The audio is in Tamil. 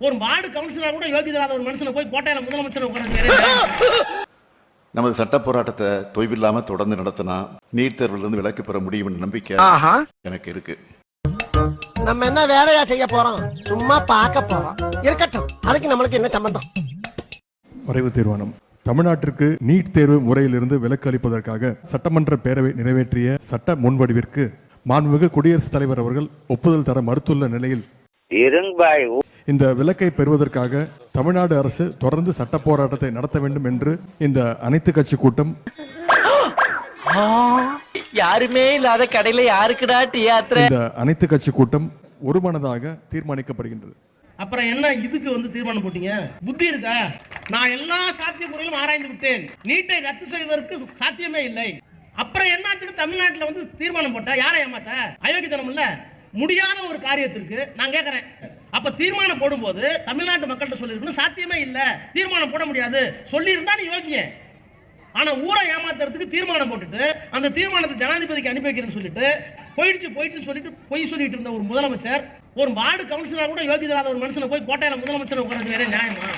ஒரு வார்டு கவுன்சிலர் கூட யோகிதராத ஒரு மனுஷனை போய் கோட்டையில முதலமைச்சர் உட்கார நமது சட்ட போராட்டத்தை தொய்வில்லாம தொடர்ந்து நடத்தினா நீட் தேர்விலிருந்து விலக்கு பெற முடியும் நம்பிக்கை எனக்கு இருக்கு. நம்ம என்ன வேலையா செய்ய போறோம்? சும்மா பார்க்க போறோம். இருக்கட்டும். அதுக்கு நம்மளுக்கு என்ன சம்பந்தம்? வரைவு தீர்மானம். தமிழ்நாட்டிற்கு நீட் தேர்வு முறையிலிருந்து விலக்கு அளிப்பதற்காக சட்டமன்ற பேரவை நிறைவேற்றிய சட்ட முன்வடிவிற்கு மாண்புமிகு குடியரசுத் தலைவர் அவர்கள் ஒப்புதல் தர மறுத்துள்ள நிலையில் இருங்பாய் இந்த விலக்கை பெறுவதற்காக தமிழ்நாடு அரசு தொடர்ந்து சட்ட போராட்டத்தை நடத்த வேண்டும் என்று இந்த அனைத்து கட்சி கூட்டம் யாருமே இல்லாத கடையில யாருக்குடா டீ இந்த அனைத்து கட்சி கூட்டம் ஒருமனதாக தீர்மானிக்கப்படுகின்றது. அப்புறம் என்ன இதுக்கு வந்து தீர்மானம் போட்டீங்க? புத்தி இருக்கா? நான் எல்லா சாத்தியக்கூறுகளும் ஆராய்ந்து விட்டேன். நீட்டை ரத்து செய்வதற்கு சாத்தியமே இல்லை. அப்புறம் என்னத்துக்கு தமிழ்நாட்டுல வந்து தீர்மானம் போட்டா? யாரை ஏமாத்த? அயோக்கியத்தனம் இல்ல முடியாத ஒரு காரியத்திற்கு நான் கேட்கறேன் அப்ப தீர்மானம் போடும்போது தமிழ்நாட்டு மக்கள்கிட்ட சொல்லியிருக்கணும். சாத்தியமே இல்லை. தீர்மானம் போட முடியாது. சொல்லியிருந்தா நீ யோக்கிய ஆனா ஊரை ஏமாத்துறதுக்கு தீர்மானம் போட்டுட்டு அந்த தீர்மானத்தை ஜனாதிபதிக்கு அனுப்பி வைக்கிறேன்னு சொல்லிட்டு போயிடுச்சு போயிடுச்சுன்னு சொல்லிட்டு பொய் சொல்லிட்டு இருந்த ஒரு முதலமைச்சர் ஒரு வார்டு கவுன்சிலர் கூட யோகிதராத ஒரு மனுஷனை போய் கோட்டையில முதலமைச்சர் உட்கார நியாயமா?